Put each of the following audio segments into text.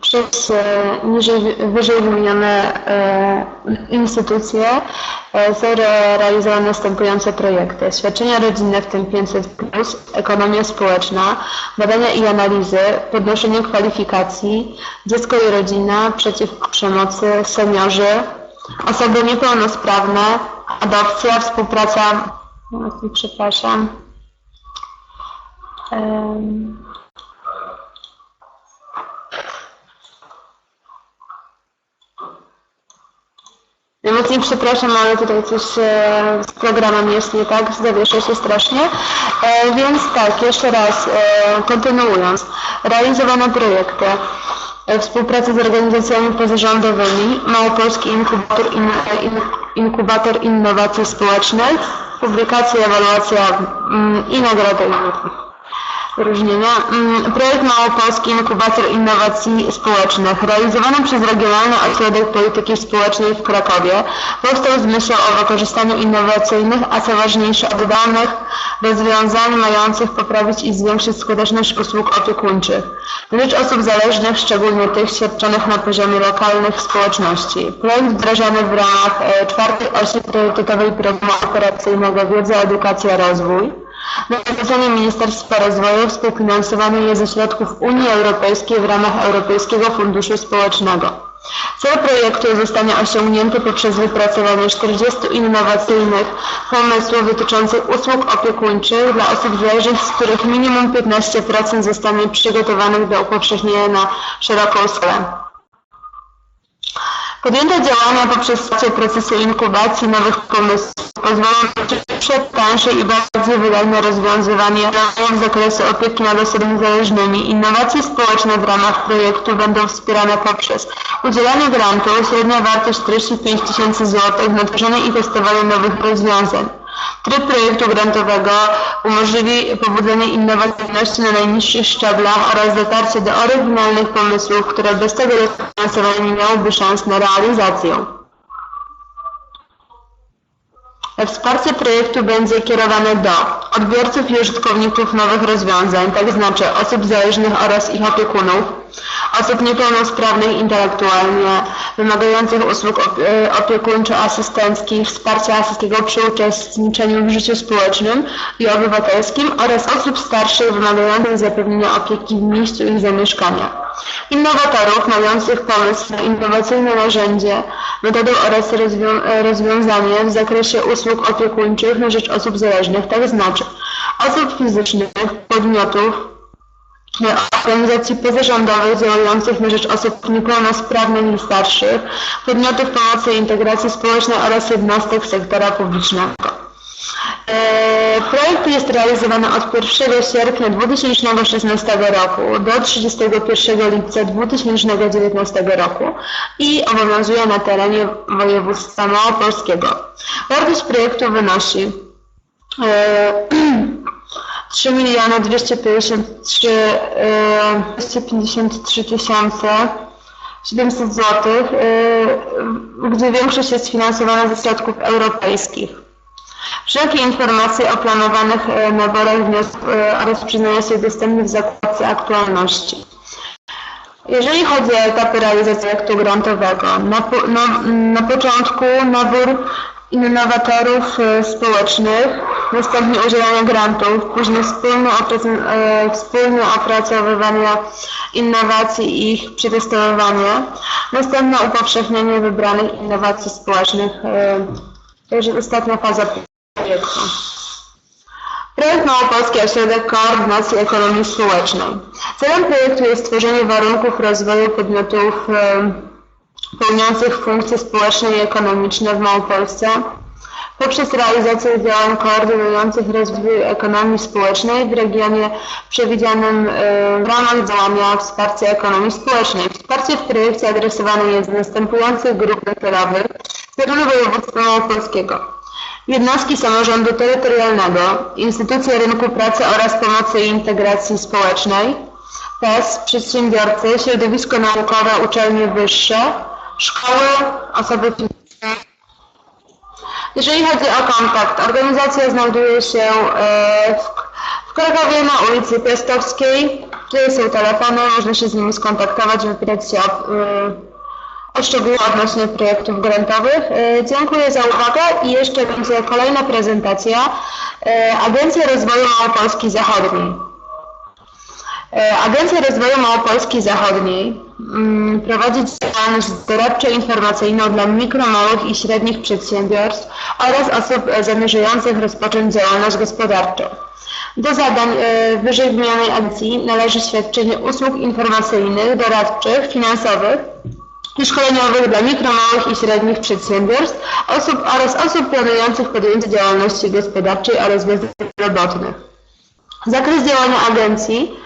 przez niżej, wyżej wymienione instytucje e, są następujące projekty. Świadczenia rodzinne, w tym 500+, ekonomia społeczna, badania i analizy, podnoszenie kwalifikacji, dziecko i rodzina, przeciw przemocy, seniorzy, osoby niepełnosprawne, adopcja, współpraca, o, przepraszam, Najmocniej przepraszam, ale tutaj coś e, z programem jest nie tak, zawieszę się strasznie. E, więc tak, jeszcze raz, e, kontynuując. Realizowane projekty. Współpraca z organizacjami pozarządowymi, Małopolski Inkubator, in, in, Inkubator Innowacji Społecznych, publikacja, ewaluacja mm, i nagrody wyróżnienia. Mm, Projekt Małopolski Inkubator Innowacji Społecznych, realizowany przez Regionalny Ośrodek Polityki Społecznej w Krakowie, powstał z myślą o wykorzystaniu innowacyjnych, a co ważniejsze oddanych rozwiązań mających poprawić i zwiększyć skuteczność usług opiekuńczych rzecz osób zależnych, szczególnie tych świadczonych na poziomie lokalnych społeczności. Projekt wdrażany w ramach e, czwartej osi priorytetowej programu operacyjnego Wiedza, Edukacja, Rozwój. Na zalecenie Ministerstwa Rozwoju współfinansowany jest ze środków Unii Europejskiej w ramach Europejskiego Funduszu Społecznego. Cel projektu zostanie osiągnięty poprzez wypracowanie 40 innowacyjnych pomysłów dotyczących usług opiekuńczych dla osób zależnych, z których minimum 15% zostanie przygotowanych do upowszechnienia na szeroką skalę. Podjęte działania poprzez procesu inkubacji nowych pomysłów pozwolą na przed tańsze i bardziej wydajne rozwiązywanie problemów z zakresu opieki nad osobami zależnymi. Innowacje społeczne w ramach projektu będą wspierane poprzez udzielanie grantu, średnia wartość 45 tysięcy złotych na tworzenie i testowanie nowych rozwiązań. Tryb projektu grantowego umożliwi pobudzenie innowacyjności na najniższych szczeblach oraz dotarcie do oryginalnych pomysłów, które bez tego dofinansowania nie miałyby szans na realizację. Wsparcie projektu będzie kierowane do odbiorców i użytkowników nowych rozwiązań, tak znaczy osób zależnych oraz ich opiekunów, osób niepełnosprawnych intelektualnie, wymagających usług e, opiekuńczo-asystenckich, wsparcia asyskiego przy uczestniczeniu w życiu społecznym i obywatelskim oraz osób starszych wymagających zapewnienia opieki w miejscu ich zamieszkania. Innowatorów mających pomysł na innowacyjne narzędzie, metodę oraz rozwią- rozwiązanie w zakresie usług opiekuńczych na rzecz osób zależnych, tak znaczy osób fizycznych, podmiotów, organizacji pozarządowych działających na rzecz osób niepełnosprawnych i starszych, podmiotów pomocy i integracji społecznej oraz jednostek sektora publicznego. E, Projekt jest realizowany od 1 sierpnia 2016 roku do 31 lipca 2019 roku i obowiązuje na terenie województwa małopolskiego. Wartość projektu wynosi e, 3 miliony 253 e, 253 tysiące 700 zł, gdzie większość jest finansowana ze środków europejskich. Wszelkie informacje o planowanych e, naborach wniosków e, oraz przyznania się dostępne w zakładce aktualności. Jeżeli chodzi o etapy realizacji projektu grantowego, na, po, na, na początku nabór innowatorów e, społecznych, następnie udzielanie grantów, później wspólne, wspólne opracowywanie innowacji i ich przetestowywanie, następne upowszechnienie wybranych innowacji społecznych. To już ostatnia faza Projekt Małopolski Ośrodek Koordynacji Ekonomii Społecznej. Celem projektu jest stworzenie warunków rozwoju podmiotów pełniących funkcje społeczne i ekonomiczne w Małopolsce poprzez realizację działań koordynujących rozwój ekonomii społecznej w regionie przewidzianym w ramach działania wsparcia ekonomii społecznej. Wsparcie w projekcie adresowane jest do następujących grup docelowych z terenu województwa małopolskiego. Jednostki samorządu terytorialnego, instytucje rynku pracy oraz pomocy i integracji społecznej, PES, przedsiębiorcy, środowisko naukowe, uczelnie wyższe, szkoły, osoby fizyczne. Jeżeli chodzi o kontakt, organizacja znajduje się e, w, Krakowie na ulicy Piastowskiej Tutaj są telefony, można się z nimi skontaktować, wypytać się o, o szczegóły odnośnie projektów grantowych. Y, Dziękuję za uwagę i jeszcze będzie kolejna prezentacja. Y, Agencja Rozwoju Małopolski Zachodniej. E, Agencja Rozwoju Małopolski Zachodniej prowadzi działalność doradczo-informacyjną dla mikro, małych i średnich przedsiębiorstw oraz osób e, zamierzających rozpocząć działalność gospodarczą. Do zadań e, wyżej wymienionej agencji należy świadczenie usług informacyjnych, doradczych, finansowych i szkoleniowych dla mikro, małych i średnich przedsiębiorstw osób oraz osób planujących podjęcie działalności gospodarczej oraz bezrobotnych. Zakres działania agencji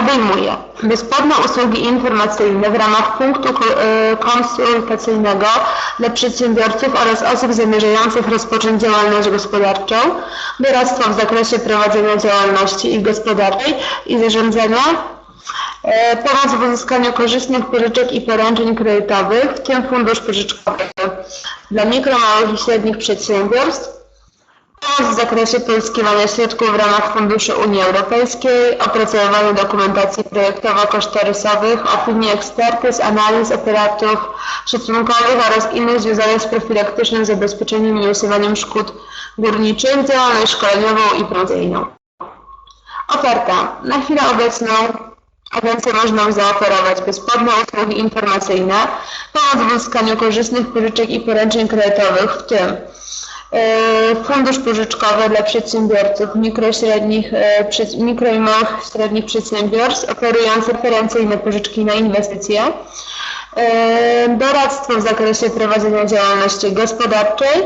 obejmuje bezpłatne usługi informacyjne w ramach punktu e, konsultacyjnego dla przedsiębiorców oraz osób zamierzających rozpocząć działalność gospodarczą, doradztwo w zakresie prowadzenia działalności i gospodarczej i zarządzania, pomoc w uzyskaniu korzystnych pożyczek i poręczeń kredytowych, w tym fundusz pożyczkowy dla mikro, małych i średnich przedsiębiorstw, Pomoc w zakresie pozyskiwania środków w ramach funduszy Unii Europejskiej, opracowywanie dokumentacji projektowo-kosztorysowych, opinii ekspertyz, analiz operatów szacunkowych oraz innych związanych z profilaktycznym zabezpieczeniem i usuwaniem szkód górniczych, działalność szkoleniową i promocyjną. Oferta. Na chwilę obecną agencja może nam zaoferować bezpłatne usługi informacyjne, pomoc w uzyskaniu korzystnych pożyczek i poręczeń kredytowych, w tym E, Fundusz pożyczkowy dla przedsiębiorców, mikro, średnich, e, mikro i małych średnich przedsiębiorstw oferujące preferencyjne pożyczki na inwestycje. Doradztwo w zakresie prowadzenia działalności gospodarczej.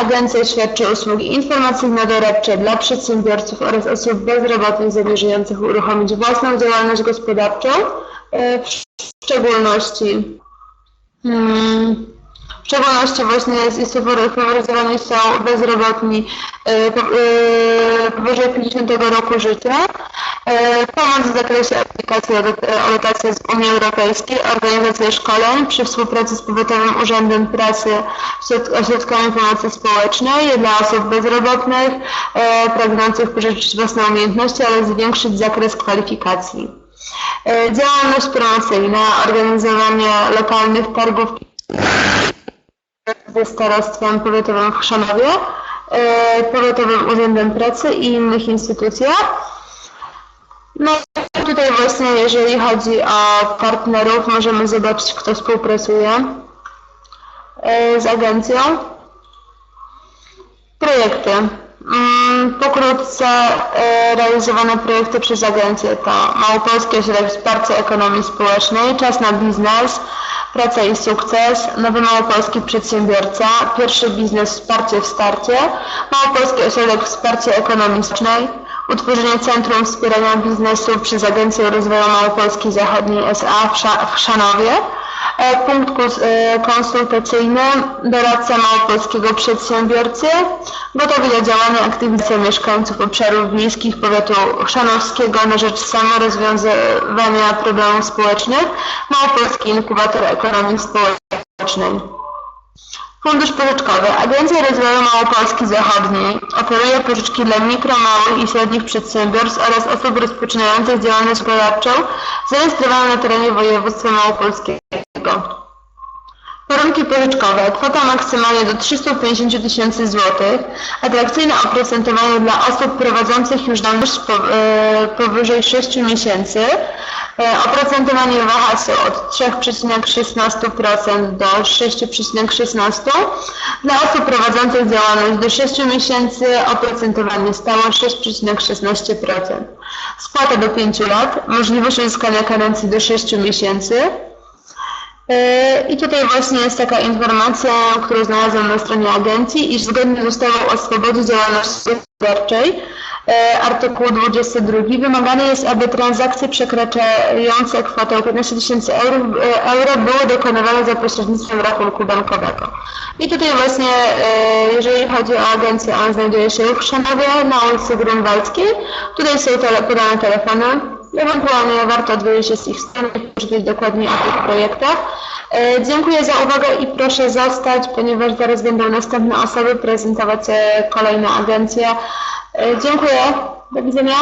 Agencja świadczy usługi informacyjno-doradcze dla przedsiębiorców oraz osób bezrobotnych zamierzających uruchomić własną działalność gospodarczą. E, W szczególności Hmm. W szczególności właśnie instytutorów faworyzowani są bezrobotni po- e, powyżej 50 roku życia. E, Pomoc w zakresie aplikacji o z Unii Europejskiej, organizacja szkoleń przy współpracy z Powiatowym Urzędem Pracy, środ- ośrodkami pomocy społecznej dla osób bezrobotnych, pragnących pożyczyć własne umiejętności, ale zwiększyć zakres kwalifikacji. Działalność promocyjna, organizowanie lokalnych targów ze Starostwem Powiatowym w Chrzanowie, e, Powiatowym Urzędem Pracy i innych instytucjach. No tutaj właśnie jeżeli chodzi o partnerów, możemy zobaczyć kto współpracuje e, z agencją. Projekty. Mm, Pokrótce e, realizowane projekty przez agencję to Małopolski Ośrodek Wsparcia Ekonomii Społecznej, Czas na biznes, Praca i sukces, Nowy Małopolski Przedsiębiorca, Pierwszy biznes Wsparcie w starcie, Małopolski Ośrodek Wsparcia Ekonomii Społecznej, Utworzenie Centrum Wspierania Biznesu przez Agencję Rozwoju Małopolski Zachodniej S.A. w Sza- w Chrzanowie, E, Punkt kus- e, konsultacyjny, doradca małopolskiego przedsiębiorcy, gotowi do działania aktywizacja mieszkańców obszarów wiejskich powiatu chrzanowskiego na rzecz samorozwiązywania problemów społecznych, Małopolski Inkubator Ekonomii Społecznej. Fundusz pożyczkowy. Agencja Rozwoju Małopolski Zachodniej oferuje pożyczki dla mikro, małych i średnich przedsiębiorstw oraz osób rozpoczynających działalność gospodarczą zarejestrowaną na terenie województwa małopolskiego. Warunki pożyczkowe. Kwota maksymalnie do 350 tysięcy złotych. Atrakcyjne oprocentowanie dla osób prowadzących już po, e, powyżej 6 miesięcy. E, oprocentowanie waha się od 3,16% do 6,16%. Dla osób prowadzących działalność do 6 miesięcy oprocentowanie stałe 6,16%. Spłata do 5 lat. Możliwość uzyskania karencji do 6 miesięcy. Yy, I tutaj właśnie jest taka informacja, którą znalazłam na stronie agencji, iż zgodnie z ustawą o swobodzie działalności gospodarczej, yy, artykuł 22, wymagane jest, aby transakcje przekraczające kwotę 15 tysięcy euro, yy, euro były dokonywane za pośrednictwem rachunku bankowego. I tutaj właśnie, jeżeli chodzi o agencję, ona znajduje się w Chrzanowie na ulicy Grunwaldzkiej. Tutaj są tele, podane telefony. Ewentualnie warto odwiedzić się z ich strony i poczytać dokładnie o tych projektach. E, dziękuję za uwagę i proszę zostać, ponieważ zaraz będą następne osoby prezentować e, kolejne agencje. E, dziękuję. Do widzenia.